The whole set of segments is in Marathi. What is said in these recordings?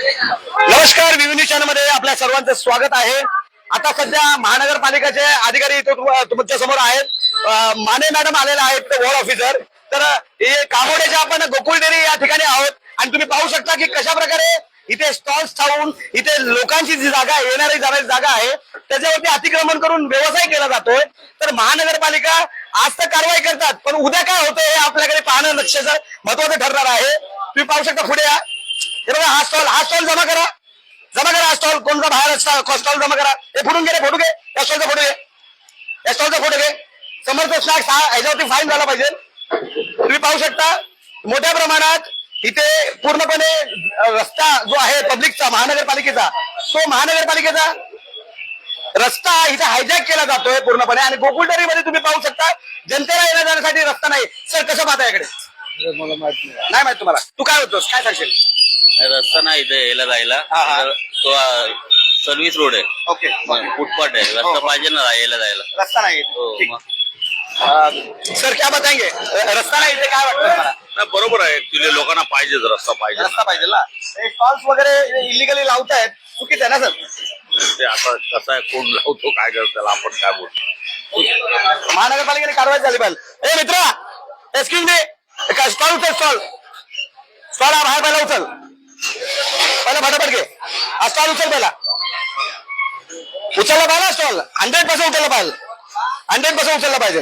नमस्कार विविध चॅनलमध्ये आपल्या सर्वांचं स्वागत आहे. आता सध्या महानगरपालिकेचे अधिकारी तुमच्यासमोर आहेत. माने मॅडम आलेले आहेत ते वॉर्ड ऑफिसर. तर हे कामोड्याचे आपण गोकुळ या ठिकाणी आहोत. आणि तुम्ही पाहू शकता की कशा प्रकारे इथे स्टॉल्स ठेवून इथे लोकांची जी जागा येणारी जाणारी जागा आहे त्याच्यावरती अतिक्रमण करून व्यवसाय केला जातोय. तर महानगरपालिका आज तर कारवाई करतात पण उद्या काय होतं हे आपल्याकडे पाहणं लक्षाचं महत्वाचं ठरणार आहे. तुम्ही पाहू शकता पुढे या. हे बघा हा स्टॉल हा स्टॉल जमा करा. जमा करा हा स्टॉल कोणता बाहेर स्टॉल जमा करा. हे फोडून घे फोटो घे. या स्टॉलचा फोटो घे. या स्टॉलचा फोटो घे. समर्थ स्नॅक्स हा ह्याच्यावरती फाईन झाला पाहिजे. तुम्ही पाहू शकता मोठ्या प्रमाणात इथे पूर्णपणे रस्ता जो आहे पब्लिकचा महानगरपालिकेचा तो महानगरपालिकेचा रस्ता इथे हायजॅक केला जातोय पूर्णपणे. आणि गोकुळदरी मध्ये तुम्ही पाहू शकता जनतेला येण्या जाण्यासाठी रस्ता नाही. सर कसं पाहता याकडे? मला माहीत नाही. माहीत तुम्हाला. तू काय होतोस काय सांगशील? रस्ता नाही इथे यायला जायला. हा, हा. तो सर्व्हिस रोड आहे. ओके. फुटपाथ आहे. हो, रस्ता हो. पाहिजे ना यायला जायला. रस्ता नाही हो, ठीक. मग. अ, सर क्या बताएंगे? अ, रस्ता नाही इथे काय वाटतं तुम्हाला? नाही बरोबर आहे. ऍक्च्युली लोकांना पाहिजेच रस्ता पाहिजे रस्ता पाहिजे ना. स्टॉल्स वगैरे इलिगली लावतायत चुकीचं आहे ना सर? ते आता कसं आहे कोण लावतो काय करतो त्याला आपण काय बोलतो महानगरपालिकेने कारवाई झाली पाहिजे. ए मित्रा एक्सक्यूज मी स्टॉल उचल स्टॉल स्टॉल हा बाहेर पहिला उचल. पहिला फटाफट घे. हा स्टॉल उचल पहिला. उचलला पाहिजे स्टॉल हंड्रेड पर्सेंट उचलला पाहिजे. हंड्रेड पर्सेंट उचलला पाहिजे.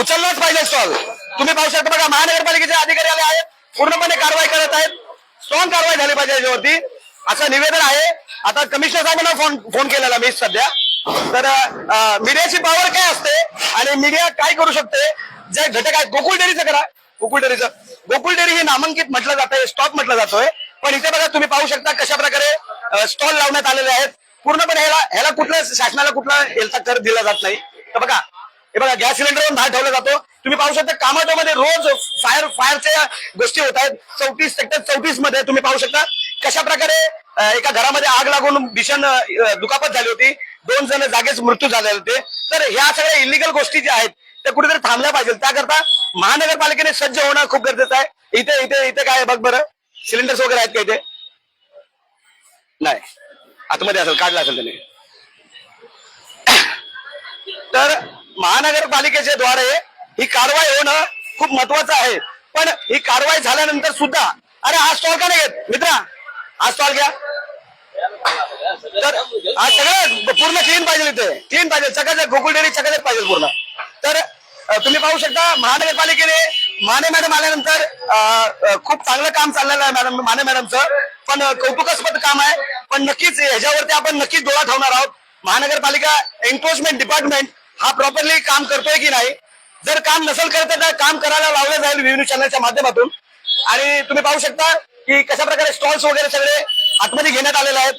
उचललाच पाहिजे स्टॉल तुम्ही पाहू शकता बघा महानगरपालिकेचे अधिकारी आले आहेत. पूर्णपणे कारवाई करत आहेत. स्ट्रॉंग कारवाई झाली पाहिजे याच्यावरती. असं निवेदन आहे. आता कमिशनर साहेबांना फोन फोन केलेला मी सध्या. तर मीडियाची पॉवर काय असते आणि मीडिया काय करू शकते? जे घटक आहेत गोकुळ डेअरीचं करा. गोकुळ डेअरीचं. गोकुळ डेअरी हे नामांकित म्हटलं जातंय स्टॉप म्हटलं जातोय. पण इथे बघा तुम्ही पाहू शकता कशा प्रकारे स्टॉल लावण्यात आलेले आहेत. पूर्णपणे ह्याला ह्याला कुठल्या शासनाला कुठला याचा कर दिला जात नाही. तर बघा हे बघा गॅस सिलेंडरवर बाहेर ठेवला जातो. तुम्ही पाहू शकता कामाटोमध्ये रोज फायर फायरच्या गोष्टी होत आहेत. चौतीस सेक्टर चौतीसमध्ये तुम्ही पाहू शकता कशा प्रकारे एका घरामध्ये आग लागून भीषण दुखापत झाली होती. दोन जण जागेच मृत्यू झाले होते. तर ह्या सगळ्या इलिगल गोष्टी ज्या आहेत त्या कुठेतरी थांबल्या पाहिजे. त्याकरता महानगरपालिकेने सज्ज होणं खूप गरजेचं आहे. इथे इथे इथे काय आहे? बघ बरं. सिलेंडर्स वगैरे आहेत का इथे? नाही. आतमध्ये असेल काढला असेल त्याने. तर महानगरपालिकेच्या द्वारे ही कारवाई होणं खूप महत्वाचं आहे. पण ही कारवाई झाल्यानंतर सुद्धा अरे आज स्टॉल का नाही घेत? मित्रा आज स्टॉल घ्या. तर आज सगळं पूर्ण क्लीन पाहिजे इथे. क्लीन पाहिजे. चकाचक गोकुळ डेअरी चकाचक पाहिजे पूर्ण. तुम्ही पाहू शकता महानगरपालिकेने माने मॅडम आल्यानंतर खूप चांगलं काम चाललेलं आहे मॅडम माने मॅडमचं. पण कौतुकास्पद काम आहे. पण नक्कीच ह्याच्यावरती आपण नक्कीच डोळा ठेवणार आहोत. महानगरपालिका एन्फोर्समेंट डिपार्टमेंट हा प्रॉपरली काम करतोय की नाही? जर काम नसेल करत तर काम करायला लावलं जाईल व्ही चॅनलच्या माध्यमातून. आणि तुम्ही पाहू शकता की कशा प्रकारे स्टॉल्स वगैरे सगळे आतमध्ये घेण्यात आलेले आहेत.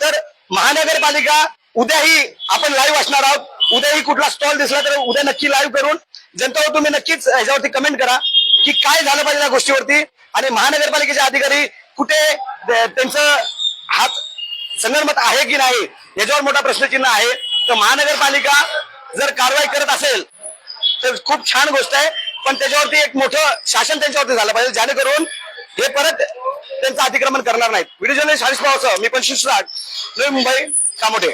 तर महानगरपालिका उद्याही आपण लाईव्ह असणार आहोत. उद्याही कुठला स्टॉल दिसला तर उद्या नक्की लाईव्ह करून जनतेवर तुम्ही नक्कीच ह्याच्यावरती कमेंट करा की काय झालं पाहिजे या गोष्टीवरती. आणि महानगरपालिकेचे अधिकारी कुठे त्यांचं हात संगणमत आहे की नाही याच्यावर मोठा प्रश्नचिन्ह आहे. तर महानगरपालिका जर कारवाई करत असेल तर खूप छान गोष्ट आहे. पण त्याच्यावरती एक मोठं शासन त्यांच्यावरती झालं पाहिजे जेणेकरून हे परत त्यांचं अतिक्रमण करणार नाहीत. व्हिडिओ जर्नलिस्ट हरीश भाऊसह मी पण शिवसाट नवी मुंबई कामोठे.